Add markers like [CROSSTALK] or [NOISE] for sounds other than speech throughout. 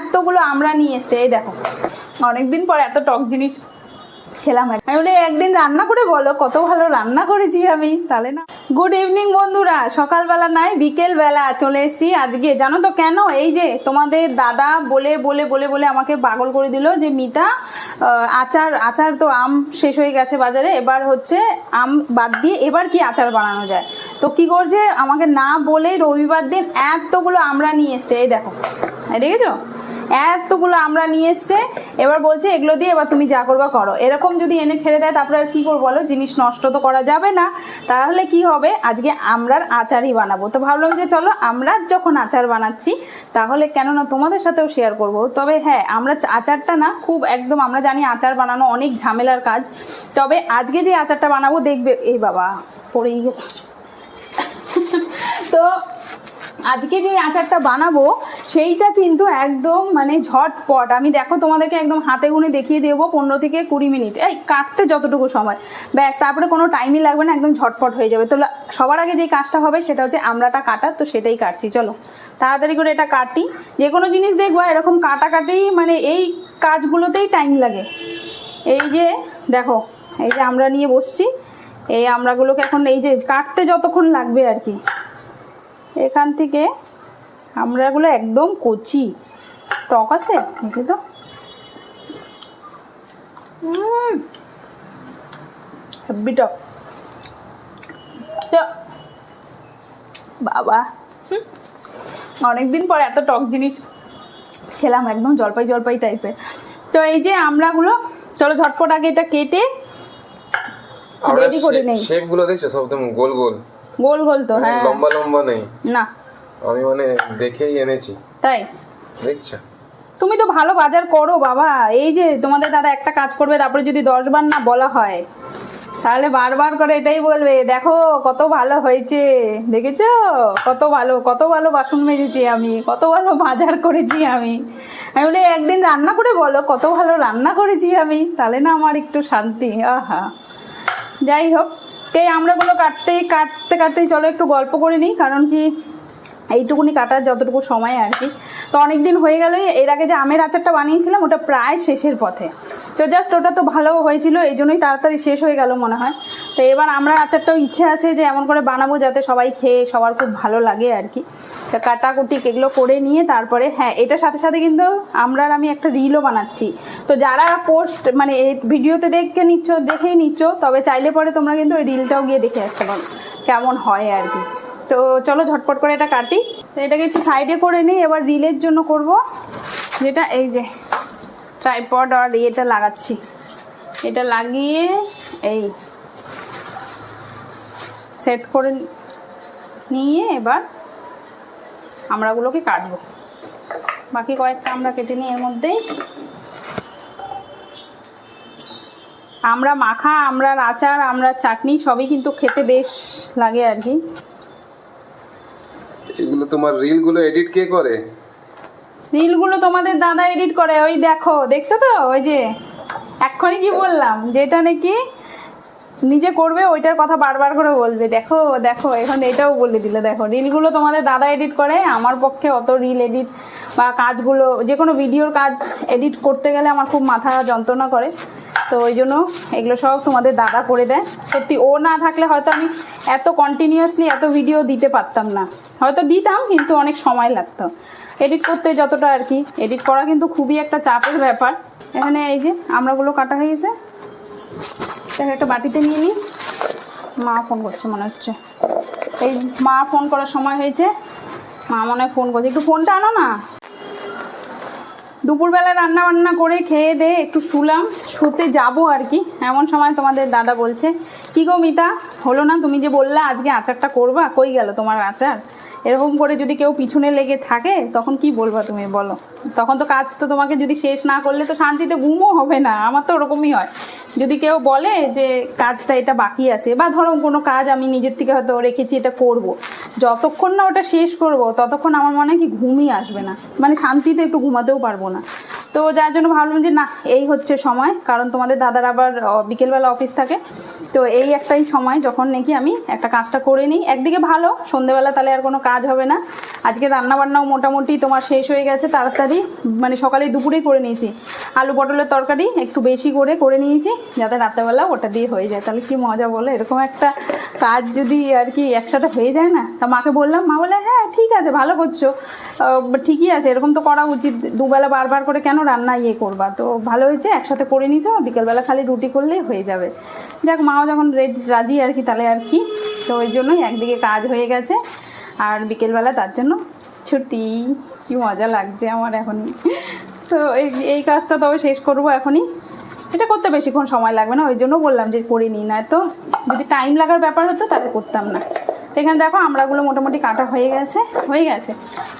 এতগুলো আমরা নিয়ে এসছে এই দেখো, অনেকদিন পর এত টক জিনিস খেলাম। আমি বলি, একদিন রান্না করে বলো, কত ভালো রান্না করেছি আমি। তাহলে না। গুড ইভিনিং বন্ধুরা। সকালবেলা নাই বিকেল বেলা চলে এসেছি। আজকে জানো তো কেন? এই যে তোমাদের দাদা বলে বলে বলে বলে আমাকে পাগল করে দিল যে, মিতা আচার আচার তো আম শেষ হয়ে গেছে বাজারে। এবার হচ্ছে আম বাদ দিয়ে এবার কি আচার বানানো যায়? তো কি করছে? আমাকে না বলে রবিবার দিন এতগুলো আমরা নিয়ে এসছে। এই দেখো দেখেছ? এতগুলো আমরা নিয়ে এসছে, এবার বলছে এগুলো দিয়ে এবার তুমি যা করবা করো। এরকম যদি এনে ছেড়ে দেয়, তারপরে আর কি করব বলো? জিনিস নষ্ট তো করা যাবে না। তাহলে কি হবে? আজকে আমরার আচারই বানাবো। তো ভাবলাম যে চলো, আমরা যখন আচার বানাচ্ছি, তাহলে কেননা তোমাদের সাথেও শেয়ার করব। তবে হ্যাঁ আমরা আচারটা না, খুব একদম আমরা জানি আচার বানানো অনেক ঝামেলার কাজ। তবে আজকে যে আচারটা বানাবো, দেখবে, এই বাবা, পড়েই গেল। [LAUGHS] তো আজকে যে আচারটা বানাবো, সেইটা কিন্তু একদম মানে ঝটপট। আমি দেখো তোমাদেরকে একদম হাতে গুনে দেখিয়ে দেবো পনেরো থেকে কুড়ি মিনিট। এই, কাটতে যতটুকু সময়। ব্যাস, তারপরে কোনো টাইমই লাগবে না, একদম ঝটপট হয়ে যাবে। তো সবার আগে যে কাজটা হবে সেটা হচ্ছে আমরাটা কাটার তো সেটাই কাটছি। চলো, তাড়াতাড়ি করে এটা কাটি। যে কোনো জিনিস দেখব, এরকম কাটাকাটি মানে এই কাজগুলোতেই টাইম লাগে। এই যে, দেখো, এই যে আমরা নিয়ে বসছি। এই আমরাগুলোকে এখন, এই যে কাটতে যতক্ষণ লাগবে আর কি। এখান থেকে আমরাগুলো একদম কচি। টক আছে দেখি তো? টক। বাবা। অনেকদিন পর এত টক জিনিস খেলাম একদম জলপাই জলপাই টাইপের। তো এই যে আমরাগুলো চলো ঝটপট আগে এটা কেটে আমরা Ready করে নেই। শেপগুলো দেখছ? সব একদম গোল গোল। গোল গোল তো হ্যাঁ। লম্বা লম্বা নেই। না। আমি মানে দেখেই এনেছি। তাই? দেখছ? তুমি তো ভালো বাজার করো বাবা। এই যে তোমাদের দাদা একটা কাজ করবে তারপরে যদি দশ বার না বলা হয় তাহলে বারবার করে এটাই বলবে দেখো কত ভালো হয়েছে। দেখেছ? কত ভালো কত ভালো বাসন মেজেছি আমি কত ভালো বাজার করেছি আমি। আমি বলি একদিন রান্না করে বলো কত ভালো রান্না করেছি আমি। তাহলে না আমার একটু শান্তি আহা। যাই হোক এই আমরাগুলো কাটতেই কাটতে কাটতেই চলো একটু গল্প করে নিই কারণ কি এইটুকুনি কাটার যতটুকু সময় আর কি। তো অনেক দিন হয়ে গেল, এর আগে যে আমের আচারটা বানিয়েছিলাম, ওটা প্রায় শেষের পথে। তো জাস্ট ওটা তো ভালো হয়েছিল, এই জন্যই তাড়াতাড়ি শেষ হয়ে গেল মনে হয়। তো এবার আমরা আচারটাও ইচ্ছে আছে যে এমন করে বানাবো যাতে সবাই খেয়ে সবার খুব ভালো লাগে আর কি। তো কাটাকুটি এগুলো করে নিয়ে তারপরে হ্যাঁ এটার সাথে সাথে কিন্তু আমরা আমি একটা রিলও বানাচ্ছি। তো যারা পোস্ট মানে এই ভিডিওতে দেখে নিচ্ছ, দেখেই নিচ্ছ, তবে চাইলে পরে তোমরা কিন্তু ওই রিলটাও গিয়ে দেখে আসতে পারো, কেমন হয় আর কি। তো চলো ঝটপট করে এটা কাটি। এটাকে একটু সাইডে করে নিই, এবার রিলের জন্য করব। যেটা এই যে ট্রাইপড আর ইয়েটা লাগাচ্ছি। এটা লাগিয়ে এই সেট করে নিয়ে এবার আমরাগুলোকে কাটবো। বাকি কয়েকটা আমরা কেটে নিই এর মধ্যেই। আমরা মাখা, আমরা আচার, আমরা চাটনি সবই কিন্তু খেতে বেশ লাগে আর কি। এগুলো তোমার রিলগুলো এডিট কে করে? রিলগুলো তোমাদের দাদা এডিট করে, ওই দেখো, দেখছ তো? ওই যে, এক্ষুনি কি বললাম, যেটা নাকি নিজে করবে, ওইটার কথা বারবার করে বলবে। দেখো দেখো, এখন এটাও বলে দিল, দেখো, রিলগুলো তোমাদের দাদা এডিট করে, আমার পক্ষে অত রিল এডিট বা কাজগুলো, যে কোনো ভিডিওর কাজ এডিট করতে গেলে আমার খুব মাথা যন্ত্রণা করে। তো ওই জন্য এগুলো সব তোমাদের দাদা করে দেয়। সত্যি ও না থাকলে হয়তো আমি এত কন্টিনিউয়াসলি এত ভিডিও দিতে পারতাম না। হয়তো দিতাম, কিন্তু অনেক সময় লাগতো। এডিট করতে যতটা আর কি এডিট করা কিন্তু খুবই একটা চাপের ব্যাপার। এখানে এই যে আমরাগুলো কাটা হয়ে গেছে। এটাকে একটা বাটিতে নিয়ে নিই। মা ফোন করছে মনে হচ্ছে। এই মা ফোন করার সময় হয়েছে। মা মনে হয় ফোন করছে। একটু ফোনটা আনো না। দুপুরবেলা রান্না বান্না করে খেয়ে দে, একটু শুলাম, শুতে যাব আর কি। এমন সময় তোমাদের দাদা বলছে, কি গো মিতা, হলো না? তুমি যে বললে আজকে আচারটা করবা, কই গেল তোমার আচার? এরকম করে যদি কেউ পিছনে লেগে থাকে, তখন কি বলবা তুমি বলো? তখন তো কাজ তো তোমাকে যদি শেষ না করলে তো শান্তিতে ঘুমও হবে না, আমার তো ওরকমই হয়। যদি কেউ বলে যে কাজটা এটা বাকি আছে, বা ধরো কোনো কাজ আমি নিজের থেকে হয়তো রেখেছি, এটা করব। যতক্ষণ না ওটা শেষ করব, ততক্ষণ আমার মনে হয় কি ঘুমই আসবে না মানে শান্তিতে একটু ঘুমাতেও পারব না তো যার জন্য ভাবলাম যে না, এই হচ্ছে সময়, কারণ তোমাদের দাদার আবার বিকেলবেলা অফিস থাকে। তো এই একটাই সময় যখন নাকি আমি একটা কাজটা করে নিই। একদিকে ভালো, সন্ধেবেলা তাহলে আর কোনো কাজ হবে না। আজকে রান্নাবান্নাও মোটামুটি তোমার শেষ হয়ে গেছে, তাড়াতাড়ি মানে সকালে দুপুরেই করে নিয়েছি। আলু পটলের তরকারি একটু বেশি করে করে নিয়েছি, যাতে রাত্রেবেলা ওটা দিয়ে হয়ে যায়। তাহলে কি মজা বলো? এরকম একটা কাজ যদি আর কি একসাথে হয়ে যায় না, তা মাকে বললাম, মা বলে হ্যাঁ ঠিক আছে, ভালো করছ। ঠিকই আছে, এরকম তো করা উচিত। দুবেলা বারবার করে কেন রান্না ইয়ে করবা? তো ভালো হয়েছে, একসাথে করে নিয়েছো বিকেলবেলা খালি রুটি করলেই হয়ে যাবে। যাক, মাও যখন রেডি, রাজি আর কি, তাহলে আর কি। তো ওই জন্যই একদিকে কাজ হয়ে গেছে, আর বিকেলবেলা তার জন্য ছুটি। কি মজা লাগছে আমার এখনই। তো এই এই কাজটা তবে শেষ করব এখনই। এটা করতে বেশিক্ষণ সময় লাগবে না, ওই জন্য বললাম যে করে নিই না তো যদি টাইম লাগার ব্যাপার হতো তাহলে করতাম না। এখানে দেখো আমড়াগুলো মোটামুটি কাটা হয়ে গেছে হয়ে গেছে।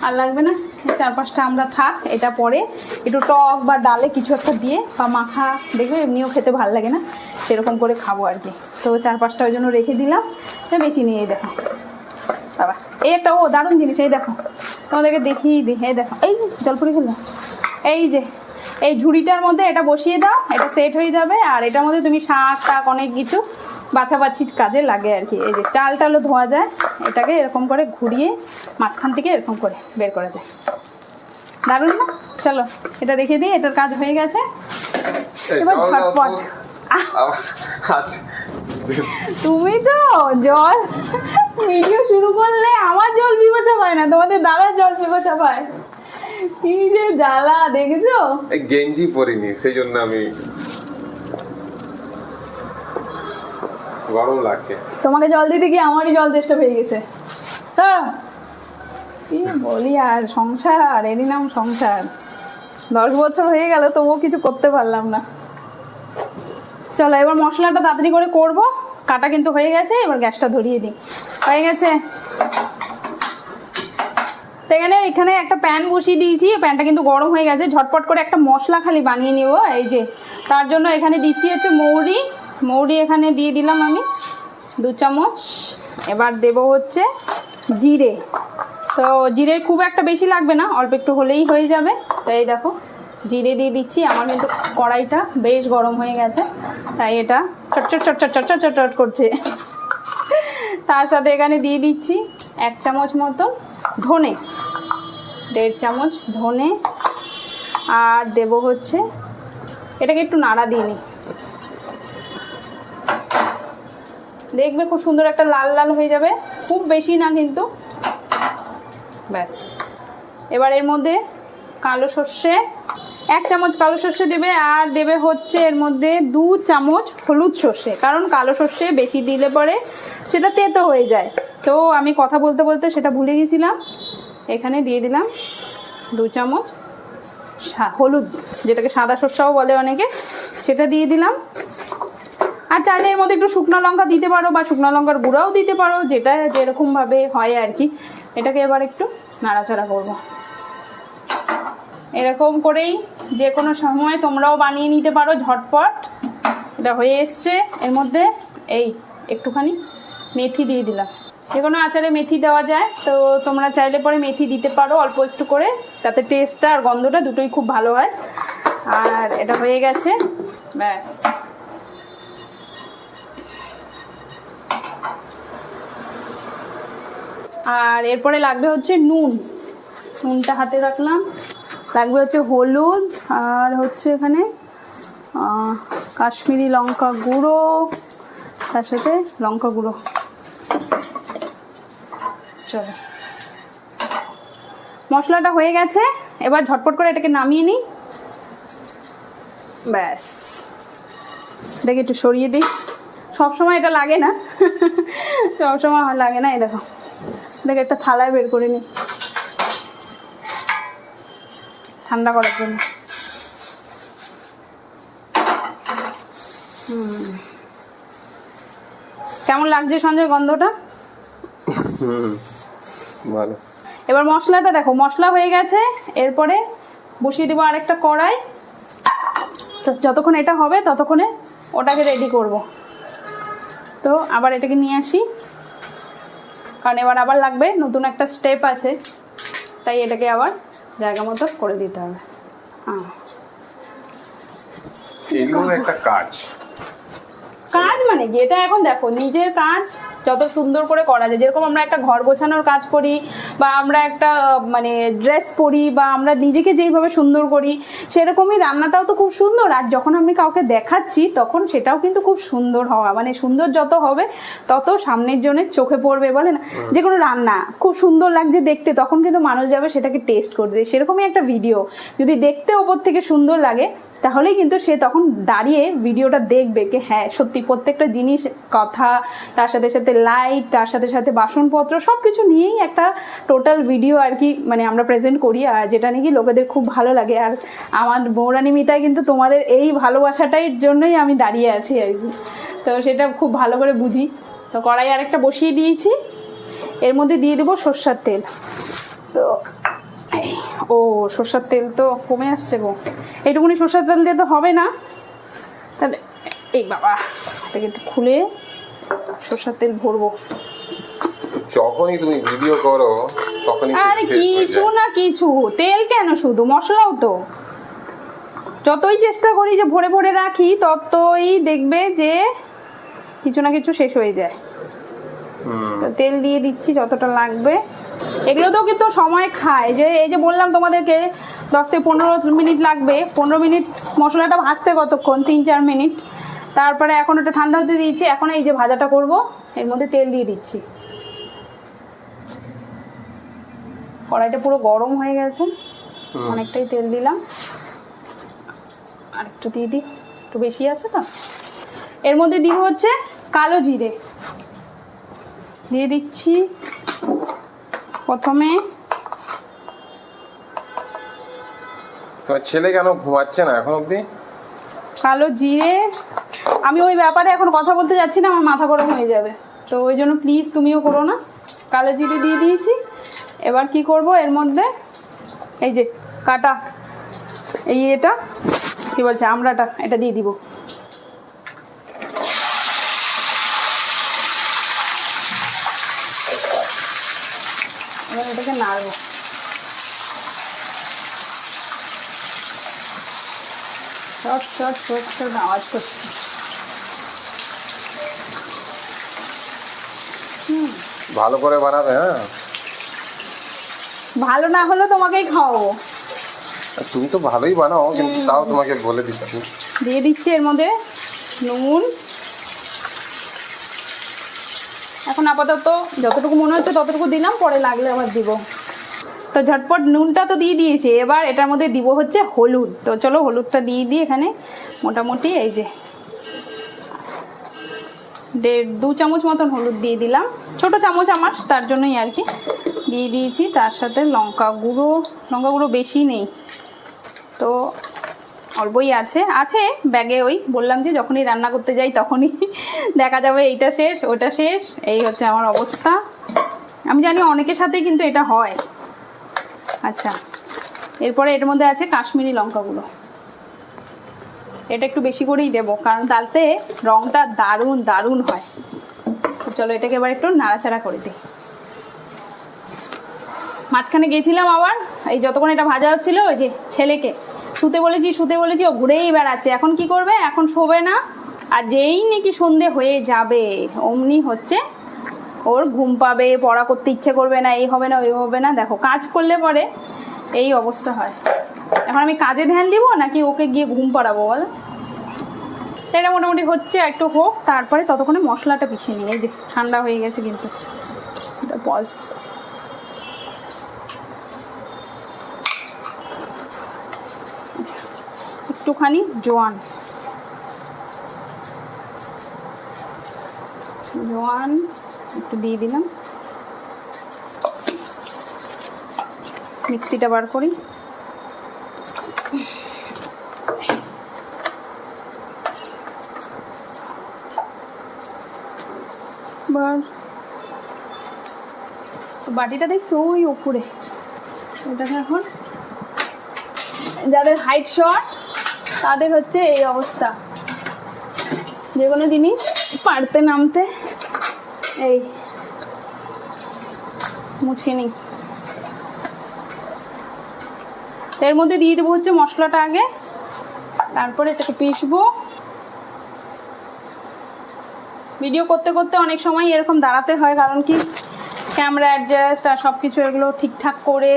আর লাগবে না চার পাঁচটা আমরা থাক, এটা পরে একটু টক বা ডালে কিছু একটা দিয়ে বা মাখা, দেখবে এমনিও খেতে ভালো লাগে না, সেরকম করে খাব আর কি। তো চার পাঁচটা ওই জন্য রেখে দিলাম বেশি নিয়ে দেখো। বাবা, এই একটা, ও দারুণ জিনিস, এই দেখো। তোমাদেরকে দেখিয়ে দিই, এই দেখো, এই জলপুরি খেলো এই যে এই ঝুড়িটার মধ্যে এটা বসিয়ে দাও এটা সেট হয়ে যাবে। আর এটার মধ্যে তুমি শাক টাক অনেক কিছু বাছাবাছির কাজে লাগে আর কি। এই যে চাল টালও ধোয়া যায় এটাকে এরকম করে ঘুরিয়ে মাঝখান থেকে এরকম করে বের করা যায়। দারুণ না? চলো এটা রেখে দিই এটার কাজ হয়ে গেছে। এবার। ঝটপট। তুমি তো জল ভিডিও শুরু করলে আমার জল পিপাসা পায় না তোমাদের দাদার জল পিপাসা পায় কি যে জ্বালা দেখেছ? গেঞ্জি পরিনি সেই জন্য আমি গরম লাগছে। তোমাকে জল দিতে গিয়ে আমারই জল চেষ্টা হয়ে গেছে। তো কি বলি আর সংসার এরই নাম সংসার। দশ বছর হয়ে গেল তবুও কিছু করতে পারলাম না। চলো এবার মশলাটা তাড়াতাড়ি করে করব। কাটা কিন্তু হয়ে গেছে এবার গ্যাসটা ধরিয়ে দিই। হয়ে গেছে? তো এখানে এখানে একটা প্যান বসিয়ে দিয়েছি। প্যানটা কিন্তু গরম হয়ে গেছে। ঝটপট করে একটা মশলা খালি বানিয়ে নিব। এই যে, তার জন্য এখানে দিচ্ছি হচ্ছে মৌরি। মৌরি এখানে দিয়ে দিলাম আমি দু চামচ। এবার দেব হচ্ছে জিরে। তো জিরে খুব একটা বেশি লাগবে না, অল্প একটু হলেই হয়ে যাবে। তো এই দেখো, জিরে দিয়ে দিচ্ছি। আমার কিন্তু কড়াইটা বেশ গরম হয়ে গেছে, তাই এটা চটচট চটচট চটচট চটচট করছে। তার সাথে এখানে দিয়ে দিচ্ছি এক চামচ মতো ধনে। দেড় চামচ ধনে আর দেব হচ্ছে, এটাকে একটু নাড়া দিয়ে নিই। দেখবে খুব সুন্দর একটা লাল লাল হয়ে যাবে, খুব বেশি না কিন্তু। ব্যাস। এবার এর মধ্যে কালো সর্ষে, এক চামচ কালো সর্ষে দেবে আর দেবে হচ্ছে এর মধ্যে দু চামচ হলুদ সর্ষে, কারণ কালো সর্ষে বেশি দিলে পরে সেটা তেতো হয়ে যায়। তো আমি কথা বলতে বলতে সেটা ভুলে গেছিলাম। এখানে দিয়ে দিলাম দু চামচ হলুদ, যেটাকে সাদা সর্ষাও বলে অনেকে, সেটা দিয়ে দিলাম। আর চাইলে এর মধ্যে একটু শুকনো লঙ্কা দিতে পারো বা শুকনো লঙ্কার গুঁড়াও দিতে পারো, যেটা যেরকমভাবে হয় আর কি। এটাকে এবার একটু নাড়াচাড়া করব। এরকম করেই যে কোনো সময় তোমরাও বানিয়ে নিতে পারো ঝটপট। এটা হয়ে এসছে। এর মধ্যে এই একটুখানি মেথি দিয়ে দিলাম। যে কোনো আচারে মেথি দেওয়া যায়, তো তোমরা চাইলে পরে মেথি দিতে পারো, অল্প একটু করে। তাতে টেস্টটা আর গন্ধটা দুটোই খুব ভালো হয়। আর এটা হয়ে গেছে, ব্যাস। আর এরপরে লাগবে হচ্ছে নুন। নুনটা হাতে রাখলাম। লাগবে হচ্ছে হলুদ, আর হচ্ছে এখানে কাশ্মীরি লঙ্কা গুঁড়ো, তার সাথে লঙ্কা গুঁড়ো। চলো। মশলাটা হয়ে গেছে, এবার ঝটপট করে এটাকে নামিয়ে নিই। ব্যাস। এটাকে একটু সরিয়ে দিই। সবসময় এটা লাগে না। সবসময় লাগে না, এই দেখো। এটাকে একটা থালায় বের করে নিই। ঠান্ডা করার জন্য। কেমন লাগছে সঞ্জয় গন্ধটা? হুম। ভালো। এবার মশলাটা দেখো মশলা হয়ে গেছে এরপরে বসিয়ে দেবো আরেকটা কড়াই। যতক্ষণ এটা হবে ততক্ষণে ওটাকে রেডি করব। তো আবার এটাকে নিয়ে আসি। কারণ এবার আবার লাগবে নতুন একটা স্টেপ আছে। তাই এটাকে আবার জায়গা মতো করে দিতে হবে। হ্যাঁ একটা কাজ। কাজ মানে কি? এটা এখন দেখো নিজের কাজ যত সুন্দর করে করা যায়। যেরকম আমরা একটা ঘর গোছানোর কাজ করি বা আমরা একটা মানে ড্রেস পরি বা আমরা নিজেকে যেইভাবে সুন্দর করি সেরকমই রান্নাটাও তো খুব সুন্দর। আর যখন আমি কাউকে দেখাচ্ছি তখন সেটাও কিন্তু খুব সুন্দর হওয়া মানে সুন্দর যত হবে তত সামনের জনের চোখে পড়বে বলে না? যে কোনো রান্না খুব সুন্দর লাগছে দেখতে তখন কিন্তু মানুষ যাবে সেটাকে টেস্ট করতে সেরকমই একটা ভিডিও যদি দেখতে ওপর থেকে সুন্দর লাগে তাহলেই কিন্তু সে তখন দাঁড়িয়ে ভিডিওটা দেখবে কি হ্যাঁ সত্যি প্রত্যেকটা জিনিস কথা তার সাথে সাথে লাইট তার সাথে সাথে বাসনপত্র সব কিছু নিয়েই একটা টোটাল ভিডিও আর কি মানে আমরা প্রেজেন্ট করি, আর যেটা নাকি লোকেদের খুব ভালো লাগে। আর আমার বৌরানি মিতায় কিন্তু তোমাদের এই ভালোবাসাটাই জন্যই আমি দাঁড়িয়ে আছি আর কি। তো সেটা খুব ভালো করে বুঝি। তো কড়াই আরেকটা বসিয়ে দিয়েছি। এর মধ্যে দিয়ে দেবো সর্ষার তেল। তো ও, সর্ষার তেল তো কমে আসছে গো। এইটুকুনি সর্ষার তেল দিয়ে তো হবে না। তাহলে, এই বাবা এটাকে একটু খুলে সর্ষার তেল ভরবো। যখনই তুমি ভিডিও করো তখনই আরে কিছু না কিছু তেল কেন শুধু? মশলাও তো। যতই চেষ্টা করি যে ভরে ভরে রাখি ততই দেখবে যে কিছু না কিছু শেষ হয়ে যায়। তো তেল দিয়ে দিচ্ছি যতটা লাগবে। এগুলো তো কিন্তু সময় খায়। যে এই যে বললাম তোমাদেরকে দশ থেকে পনেরো মিনিট লাগবে। পনেরো মিনিট মশলাটা ভাজতে কতক্ষণ? তিন চার মিনিট। তারপরে এখন ওটা ঠান্ডা হতে দিয়েছি। এখন এই যে ভাজাটা করব এর মধ্যে তেল দিয়ে দিচ্ছি। কড়াইটা পুরো গরম হয়ে গেছে। অনেকটাই তেল দিলাম। আর একটু দিয়ে দিই। একটু বেশি আছে তো? এর মধ্যে দিব হচ্ছে কালো জিরে। দিয়ে দিচ্ছি প্রথমে তোমার ছেলে কেন ঘুমাচ্ছে না এখন অব্দি কালো জিরে। আমি ওই ব্যাপারে এখন কথা বলতে যাচ্ছি না আমার মাথা গরম হয়ে যাবে। তো ওই জন্য প্লিজ তুমিও করো না। কালো জিরে দিয়ে দিয়েছি। এবার কি করব? এর মধ্যে এই যে কাটা, এই এটা, কি বলছে, আমড়াটা, এটা দিয়ে দিব। এবার এটাকে নাড়বো। চট চট চট চট, আওয়াজ করছে। ভালো করে বানাবে হ্যাঁ? ভালো না হলেও তোমাকেই খাওয়াবো। তুমি তো ভালোই বানাও কিন্তু তাও তোমাকে বলে দিচ্ছি। দিয়ে দিচ্ছি এর মধ্যে নুন। এখন আপাতত যতটুকু মনে হচ্ছে ততটুকু দিলাম পরে লাগলে আবার দিব। তো ঝটপট নুনটা তো দিয়ে দিয়েছি এবার এটার মধ্যে দিব হচ্ছে হলুদ। তো চলো হলুদটা দিয়ে দিই এখানে। মোটামুটি এই যে দেড় দু চামচ মতন হলুদ দিয়ে দিলাম। ছোট চামচ আমার, তার জন্যই আর কি। দিয়ে দিয়েছি, তার সাথে লঙ্কা গুঁড়ো। লঙ্কা গুঁড়ো বেশি নেই। তো অল্পই আছে। আছে ব্যাগে ওই, বললাম যে যখনই রান্না করতে যাই তখনই। দেখা যাবে এইটা শেষ, ওটা শেষ। এই হচ্ছে আমার অবস্থা। আমি জানি অনেকের সাথে কিন্তু এটা হয়। আচ্ছা। এরপরে এর মধ্যে আছে কাশ্মীরি লঙ্কাগুলো এটা একটু বেশি করেই দেবো, কারণ তাতে রঙটা দারুণ দারুণ হয়। চলো এটাকে এবার একটু নাড়াচাড়া করে দিই। মাঝখানে গেছিলাম আবার, এই যতক্ষণ এটা ভাজা হচ্ছিল, ওই যে ছেলেকে। শুতে বলেছি শুতে বলেছি, ও ঘুরেই বেড়াচ্ছে। এখন কি করবে? এখন শোবে না। আর যেই নাকি সন্ধে হয়ে যাবে, অমনি হচ্ছে ওর ঘুম পাবে, পড়া করতে ইচ্ছে করবে না, এই হবে না, ওই হবে না। দেখো, কাজ করলে পরে এই অবস্থা হয়। এখন আমি কাজে ধ্যান দিব নাকি ওকে গিয়ে ঘুম পাড়াবো বল? এটা মোটামুটি হচ্ছে, একটু হোক, তারপরে ততক্ষণে মশলাটা পিছিয়ে নিই। এই যে, ঠান্ডা হয়ে গেছে কিন্তু। পজ একটুখানি জোয়ান। জোয়ান, একটু দিয়ে দিলাম। মিক্সিটা বার করি বার তো বাটিটা দেখছ? ওই ওপরে। ওটাকে এখন যাদের হাইট শর্ট তাদের হচ্ছে এই অবস্থা। যে কোনো জিনিস পারতে নামতে এই মুছিয়ে নিই। এর মধ্যে দিয়ে দেবো হচ্ছে মশলাটা আগে, তারপরে এটাকে পিসবো ভিডিও করতে করতে অনেক সময় এরকম দাঁড়াতে হয়, কারণ কি ক্যামেরা অ্যাডজাস্ট আর সব কিছু এগুলো ঠিকঠাক করে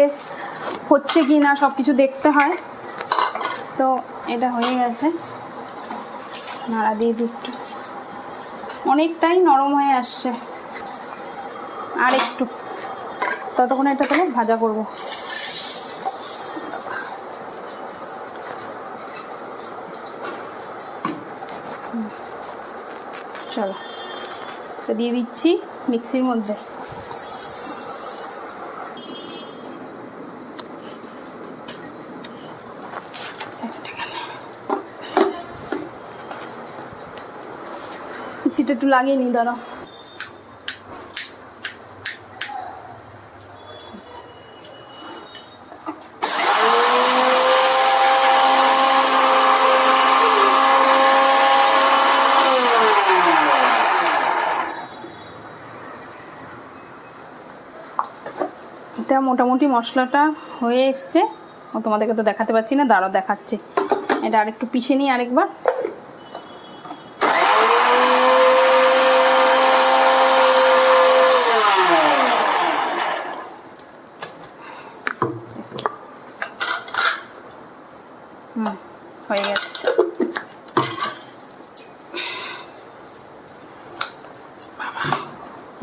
হচ্ছে কি না সব কিছু দেখতে হয়। তো এটা হয়ে গেছে। নাড়া দিয়ে দিচ্ছি। অনেকটাই নরম হয়ে আসছে। আর একটু। ততক্ষণ এটা তাহলে ভাজা করব। চলো। তো দিয়ে দিচ্ছি মিক্সির মধ্যে মিক্সিটা একটু লাগিয়ে নিই দাঁড়াও। এটা মোটামুটি মশলাটা হয়ে এসছে। তোমাদেরকে তো দেখাতে পাচ্ছি না, দাঁড়াও দেখাচ্ছে। এটা আরেকটু পিষে নিই আরেকবার হুম হয়ে গেছে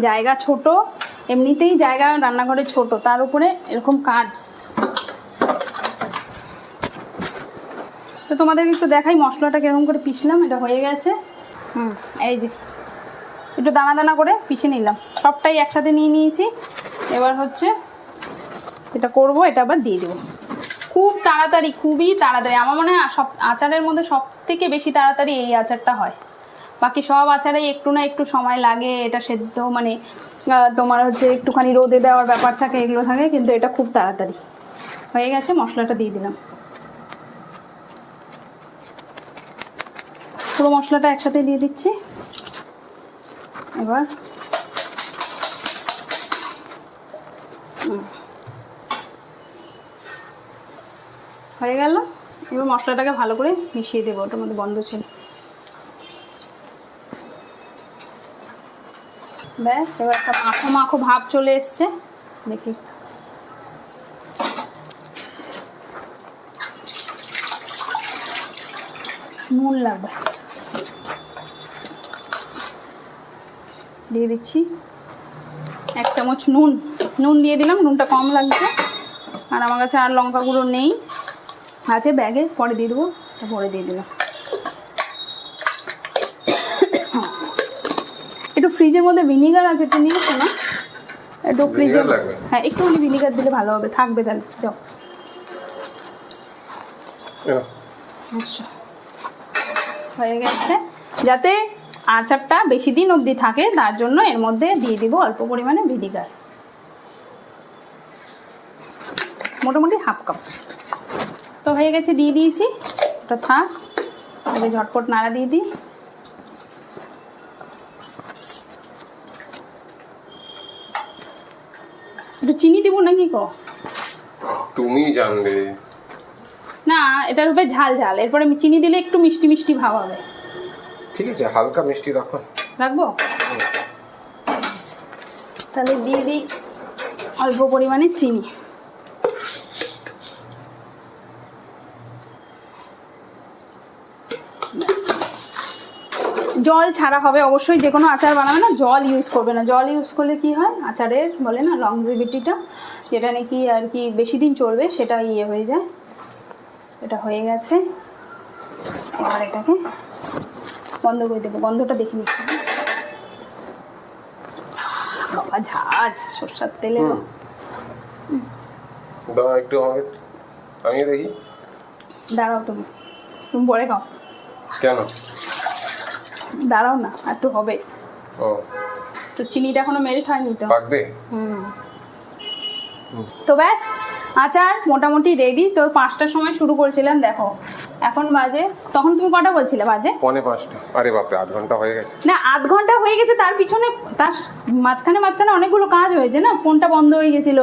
জায়গা ছোট, এমনিতেই জায়গা রান্নাঘরে ছোট, তার উপরে এরকম কাজ তো তোমাদের একটু দেখাই মশলাটা কীরকম করে পিষলাম এটা হয়ে গেছে। হুম, এই যে, একটু দানা দানা করে পিষে নিলাম। সবটাই একসাথে নিয়ে নিয়েছি। এবার হচ্ছে এটা করব, এটা আবার দিয়ে দেবো। খুব তাড়াতাড়ি, খুবই তাড়াতাড়ি। আমার মনে হয় সব আচারের মধ্যে সব থেকে বেশি তাড়াতাড়ি এই আচারটা হয়। বাকি সব আচারেই একটু না একটু সময় লাগে, এটা সেদ্ধ মানে তোমার হচ্ছে একটুখানি রোদে দেওয়ার ব্যাপার থাকে, এগুলো থাকে, কিন্তু এটা খুব তাড়াতাড়ি। হয়ে গেছে, মশলাটা দিয়ে দিলাম। পুরো মশলাটা একসাথে দিয়ে দিচ্ছি। এবার। হয়ে গেল। এবার মশলাটাকে ভালো করে মিশিয়ে দেবো, ওটার মধ্যে বন্ধ ছিল। ব্যাস, এবার একটা মাখো মাখো ভাব চলে এসছে। দেখি। নুন লাগবে। দিয়ে দিচ্ছি এক চামচ নুন। নুন দিয়ে দিলাম, নুনটা কম লাগছে। আর আমার কাছে আর লঙ্কা গুঁড়ো নেই। আছে ব্যাগে, পরে দিয়ে দেবো, পরে দিয়ে দিলাম। ফ্রিজের মধ্যে ভিনিগার আছে একটু নিয়ে এসো না। একটু ফ্রিজে হ্যাঁ একটু ভিনিগার দিলে ভালো হবে থাকবে তাহলে যাও। আচ্ছা। হয়ে গেছে। যাতে আচারটা বেশি দিন অবধি থাকে তার জন্য এর মধ্যে দিয়ে দিব অল্প পরিমাণে ভিনিগার। মোটামুটি হাফ কাপ। তো হয়ে গেছে দিয়ে দিয়েছি। ওটা থাক। ঝটপট নাড়া দিয়ে দিই। একটু চিনি দিব নাকি কো? তুমি জানবে। না এটার উপরে ঝাল ঝাল। এরপরে আমি চিনি দিলে একটু মিষ্টি মিষ্টি ভাব হবে। ঠিক আছে হালকা মিষ্টি রাখো। রাখব? তাহলে দিয়ে দিই অল্প পরিমাণে চিনি। জল ছাড়া হবে। অবশ্যই যে কোনো আচার বানাবে না জল ইউজ করবে না। জল ইউজ করলে কি হয়? আচারের বলে না লংজিভিটিটা যেটা নাকি আর কি বেশি দিন চলবে সেটা ইয়ে হয়ে যায়। এটা হয়ে গেছে। এবার এটাকে বন্ধ করে দেবো। গন্ধটা দেখে নিচ্ছি। বাবা ঝাঁজ সরষার তেলে। দাও একটু আমাকে আমিও দেখি। দাঁড়াও তুমি। তুমি পরে খাও। কেন? দাঁড়াও না একটু হবে। ও। তো চিনিটা এখনও মেল্ট হয়নি তো। পাকবে? হুম। তো ব্যাস আচার মোটামুটি রেডি তো পাঁচটার সময় শুরু করেছিলাম দেখো। এখন বাজে তখন তুমি কটা বলছিলে বাজে? পনে পাঁচটা। আরে বাপরে আধ ঘণ্টা হয়ে গেছে। না আধ ঘণ্টা হয়ে গেছে তার পিছনে তার মাঝখানে মাঝখানে অনেকগুলো কাজ হয়েছে না ফোনটা বন্ধ হয়ে গেছিল।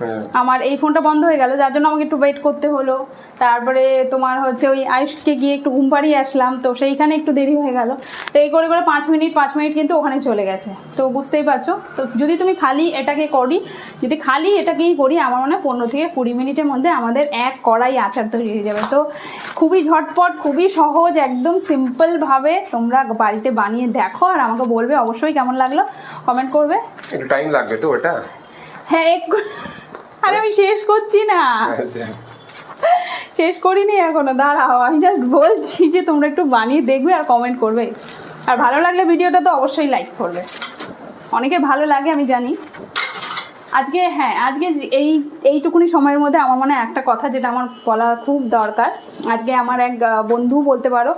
হ্যাঁ। আমার এই ফোনটা বন্ধ হয়ে গেল যার জন্য আমাকে একটু ওয়েট করতে হলো। তারপরে তোমার হচ্ছে ওই আয়ুষকে গিয়ে একটু ঘুম পাড়িয়ে আসলাম তো সেইখানে একটু দেরি হয়ে গেল। তো এই করে করে পাঁচ মিনিট পাঁচ মিনিট কিন্তু ওখানে চলে গেছে। তো বুঝতেই পারছ? তো যদি তুমি খালি এটাকে করি যদি খালি এটাকেই করি আমার মনে হয় পনেরো থেকে কুড়ি মিনিটের মধ্যে আমাদের এক কড়াই আচার তৈরি হয়ে যাবে। তো খুবই ঝটপট খুবই সহজ একদম সিম্পলভাবে তোমরা বাড়িতে বানিয়ে দেখো আর আমাকে বলবে অবশ্যই কেমন লাগল। কমেন্ট করবে। একটু টাইম লাগবে তো ওটা? হ্যাঁ এক আরে আমি শেষ করছি না। আচ্ছা। শেষ করিনি এখনও, দাঁড়াও, আমি জাস্ট বলছি যে তোমরা একটু বানিয়ে দেখবে আর কমেন্ট করবে। আর ভালো লাগলে ভিডিওটা তো অবশ্যই লাইক করবে। অনেকের ভালো লাগে, আমি জানি। আজকে হ্যাঁ আজকে এই, এইটুকুনি সময়ের মধ্যে আমার মনে একটা কথা যেটা আমার বলা খুব দরকার। আজকে আমার এক বন্ধু বলতে পারো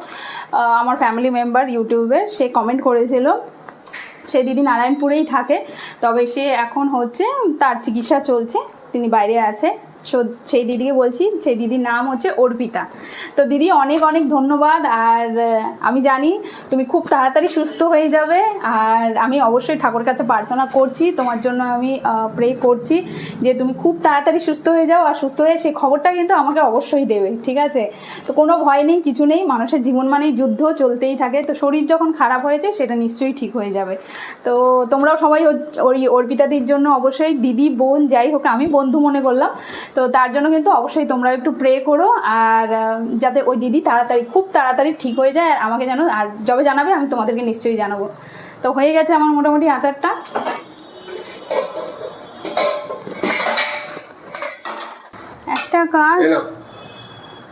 আমার ফ্যামিলি মেম্বার ইউটিউবে সে কমেন্ট করেছিল। সে দিদি নারায়ণপুরেই থাকে, তবে সে এখন হচ্ছে, তার চিকিৎসা চলছে, তিনি বাইরে আছে। সেই দিদিকে বলছি, সেই দিদির নাম হচ্ছে অর্পিতা। তো দিদি, অনেক অনেক ধন্যবাদ। আর আমি জানি তুমি খুব তাড়াতাড়ি সুস্থ হয়ে যাবে। আর আমি অবশ্যই ঠাকুর কাছে প্রার্থনা করছি, তোমার জন্য আমি প্রে করছি যে তুমি খুব তাড়াতাড়ি সুস্থ হয়ে যাও। আর সুস্থ হয়ে সেই খবরটা কিন্তু আমাকে অবশ্যই দেবে, ঠিক আছে? তো কোনো ভয় নেই, কিছু নেই। মানুষের জীবন মানেই যুদ্ধ, চলতেই থাকে। তো শরীর যখন খারাপ হয়েছে, সেটা নিশ্চয়ই ঠিক হয়ে যাবে। তো তোমরাও সবাই ওই অর্পিতাদির জন্য অবশ্যই দিদি, বোন, যাই হোক, আমি বন্ধু মনে করলাম। তো তার জন্য কিন্তু অবশ্যই তোমরা একটু প্রে করো আর যাতে ওই দিদি তাড়াতাড়ি খুব তাড়াতাড়ি ঠিক হয়ে যায় আর আমাকে জানো আর যবে জানাবে আমি তোমাদেরকে নিশ্চয়ই জানাব। তো হয়ে গেছে আমার মোটামুটি আচারটা। একটা কাজ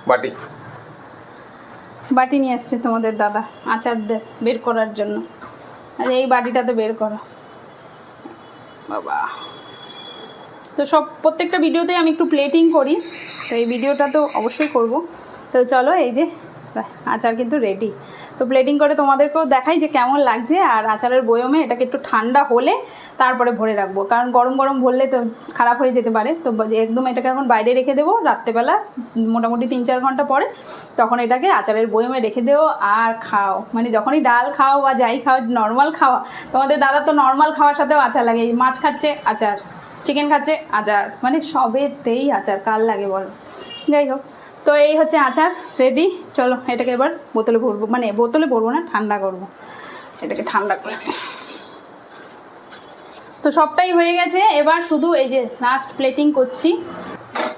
বাটি। বাটি নিয়ে আসছে তোমাদের দাদা আচার দে- বের করার জন্য। আর এই বাটিটাতে বের করো। বাবা। তো সব, প্রত্যেকটা ভিডিওতে আমি একটু প্লেটিং করি। তো এই ভিডিওটা তো অবশ্যই করব। তো চলো এই যে আচার কিন্তু রেডি তো প্লেটিং করে তোমাদেরকেও দেখাই যে কেমন লাগছে, আর আচারের বয়মে এটাকে একটু ঠান্ডা হলে তারপরে ভরে রাখব। কারণ গরম গরম ভরলে তো খারাপ হয়ে যেতে পারে। তো একদম এটাকে এখন বাইরে রেখে দেবো। রাত্রেবেলা, মোটামুটি তিন চার ঘণ্টা পরে তখন এটাকে আচারের বয়মে রেখে দেবো। আর খাও। মানে যখনই ডাল খাও বা যাই খাও নর্মাল খাওয়া। তোমাদের দাদা তো নর্মাল খাওয়ার সাথেও আচার লাগে। মাছ খাচ্ছে আচার। চিকেন খাচ্ছে, আচার। মানে সবেতেই আচার কাল লাগে বল? যাই হোক, তো এই হচ্ছে আচার রেডি চলো, এটাকে এবার বোতলে ভরবো। মানে বোতলে ভরবো না, ঠান্ডা করব। এটাকে ঠান্ডা করে। তো সবটাই হয়ে গেছে। এবার শুধু এই যে লাস্ট প্লেটিং করছি।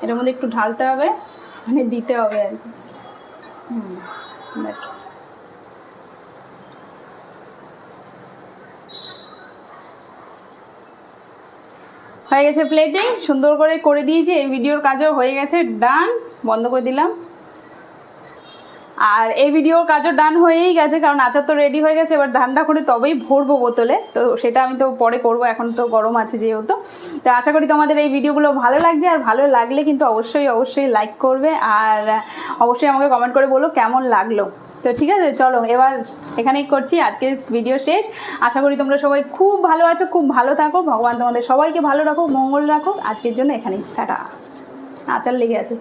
এটার মধ্যে একটু ঢালতে হবে। মানে দিতে হবে আর কি। ব্যাস। হয়ে গেছে প্লেটিং সুন্দর করে করে দিয়েছি, এই ভিডিওর কাজও হয়ে গেছে ডান বন্ধ করে দিলাম। আর এই ভিডিওর কাজও ডান হয়েই গেছে, কারণ আচার তো রেডি হয়ে গেছে, এবার ঠান্ডা করে তবেই ভরবো বোতলে। তো সেটা আমি তো পরে করব, এখন তো গরম আছে যেহেতু। তো আশা করি তোমাদের এই ভিডিওগুলো ভালো লাগছে, আর ভালো লাগলে কিন্তু অবশ্যই অবশ্যই লাইক করবে, আর অবশ্যই আমাকে কমেন্ট করে বলো কেমন লাগল। তো ঠিক আছে, চলো, এবার এখানেই করছি, আজকের ভিডিও শেষ। আশা করি তোমরা সবাই খুব ভালো আছো, খুব ভালো থাকো। ভগবান তোমাদের সবাইকে ভালো রাখো মঙ্গল রাখো আজকের জন্য এখানেই, টাটা। আচার লেগে আছে।